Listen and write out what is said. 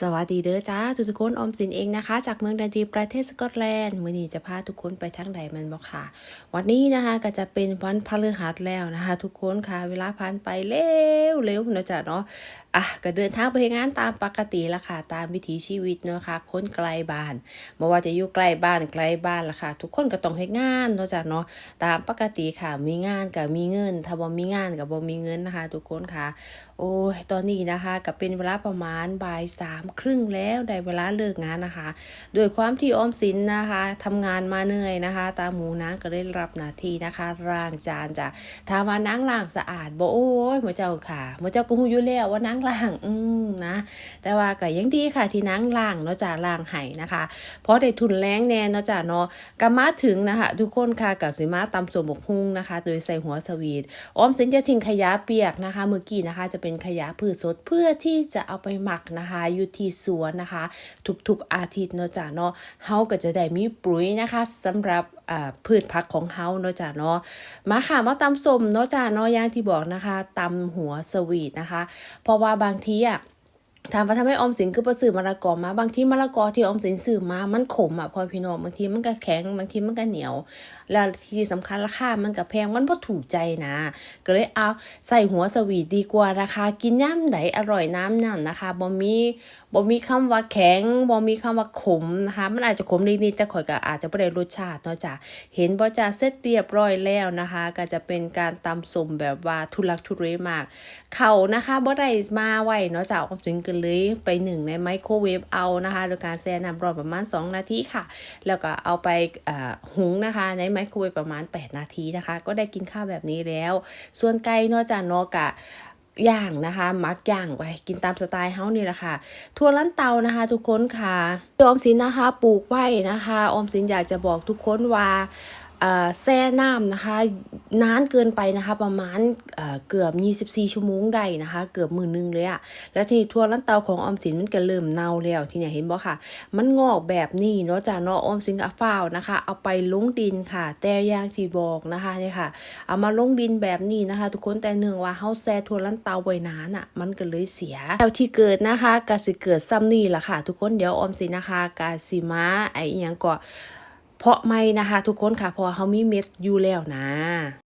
สวัสดีเด้อจ้าทุกทุกคนออมสินเองนะคะ จากเมืองดันทีประเทศสกอตแลนด์มื่อนี้จะพาทุกคนไปทางใดมันบอกค่ะ วันนี้นะคะก็จะเป็นวันพฤหัสแล้วนะคะ ทุกคนค่ะ เวลาผ่านไปเร็วเร็วนะจ้ะเนาะอะก็เดินทางไปงานตามปกติละค่ะ ตามวิถีชีวิตเนาะค่ะคนไกลบ้านบ่ว่าจะอยู่ใกล้บ้านไกลบ้านละค่ะ ทุกคนก็ต้องเฮ็ดงานเนาะจ้ะเนาะตามปกติค่ะ มีงานก็มีเงิน ถ้าบ่มีงานก็บ่มีเงินนะคะ ทุกคนค่ะ โอ้ยตอนนี้นะคะก็เป็นเวลาประมาณบ่ายสามครึ่งแล้วได้เวลาเลิกงานนะคะด้วยความที่ออมสินนะคะทำงานมาเหนื่อยนะคะ ตาหมูนะก็ได้รับหน้าที่นะคะล้างจานจ้ะถามว่านั่งล้างสะอาดบ่โอ้ยหมอเจ้าค่ะหมอเจ้าก็ฮู้อยู่แล้วว่านั่งล้างอืมนะแต่ว่าก็ยังดีค่ะที่นั่งล้างเนาะจ้ะล้างไห้นะคะ เพราะได้ทุนแรงแน่เนาะจ้ะเนาะก็มาถึงนะคะทุกคนค่ะกับสิมาตำสมบกฮุ้งนะคะ โดยใส่หัวสวีทออมสินจะทิ้งขยะเปียกนะคะเมื่อกี้นะคะ จะเป็นขยะพืชสดเพื่อที่จะเอาไปหมักนะคะอยู่ที่สวนนะคะ ทุกๆอาทิตย์เนาะจ้าเนาะเฮาก็จะได้มีปุ๋ยนะคะสำหรับพืชผักของเฮาเนาะจ้าเนาะมาค่ะมาตำส้มเนาะจ้าเนาะอย่างที่บอกนะคะตำหัวสวีทนะคะ เพราะว่าบางทีอะ ถามว่าทำให้ออมสินคือประสื่อมะละกอมา บางทีมะละกอที่ออมสินซื้อมา มันขมอะพอพี่น้องบางทีมันก็แข็งบางทีมันก็เหนียว แล้วที่สำคัญราคามันก็แพงมันบ่ถูกใจนะ ก็เลยเอาใส่หัวสวีทดีกว่านะคะ กินย่ำไหนอร่อยน้ำนั่นนะคะบ่มีบ่มีคำว่าแข็งบ่มีคำว่าขมนะคะ มันอาจจะขมนิดๆแต่ข่อยก็อาจจะบ่ได้รสชาติเนาะจ้ะเห็นบ่จ้ะเสร็จเรียบร้อยแล้วนะคะ ก็จะเป็นการตำสมแบบว่าทุลักทุเลมาก เขานะคะบ่ได้มาไว้เนาะจ้ะออมสินก็เลยไปหนึ่งในไมโครเวฟเอานะคะ โดยการแช่น้ำร้อนประมาณ 2 นาทีค่ะ แล้วก็เอาไปหุงนะคะ ในไมโครเวฟประมาณ 8 นาทีนะคะ ก็ได้กินข้าวแบบนี้แล้ว ส่วนไก่นาะจ้ะนาะกะย่างนะคะมักย่างไว้กินตามสไตล์เฮานี่แหละค่ะทั่วล้านเตานะคะ ทุกคนค่ะออมสินนะคะปลูกไว้นะคะ ออมสินอยากจะบอกทุกคนว่า แช่น้ำนะคะนานเกินไปนะคะ ประมาณเอ่อเกือบ 24 ชั่วโมงได้นะคะ เกือบมือนึงเลยอะแล้วทีนี้ทั่วล้านเตาของออมสินมันก็เริ่มเน่าแล้วทีนี่ยเห็นบ่ค่ะ มันงอกแบบนี้เนาะจ้ะเนาะออมสินกับฝ้าวนะคะ เอาไปลงดินค่ะ แต่ยางที่บอกนะคะเนี่ยค่ะ เอามาลงดินแบบนี้นะคะ ทุกคนแต่เนื่องว่าเฮาแซ่ทั่วล้านเตาไว้นานอะมันก็เลยเสียแล้วที่เกิดนะคะก็สิเกิดซ้ำนี่แหละค่ะ ทุกคนเดี๋ยวออมสินนะคะกาสิมาไอ้อิหยังก็ เพาะไม่นะคะ ทุกคนค่ะเพราะเขามีเม็ดอยู่แล้วนะ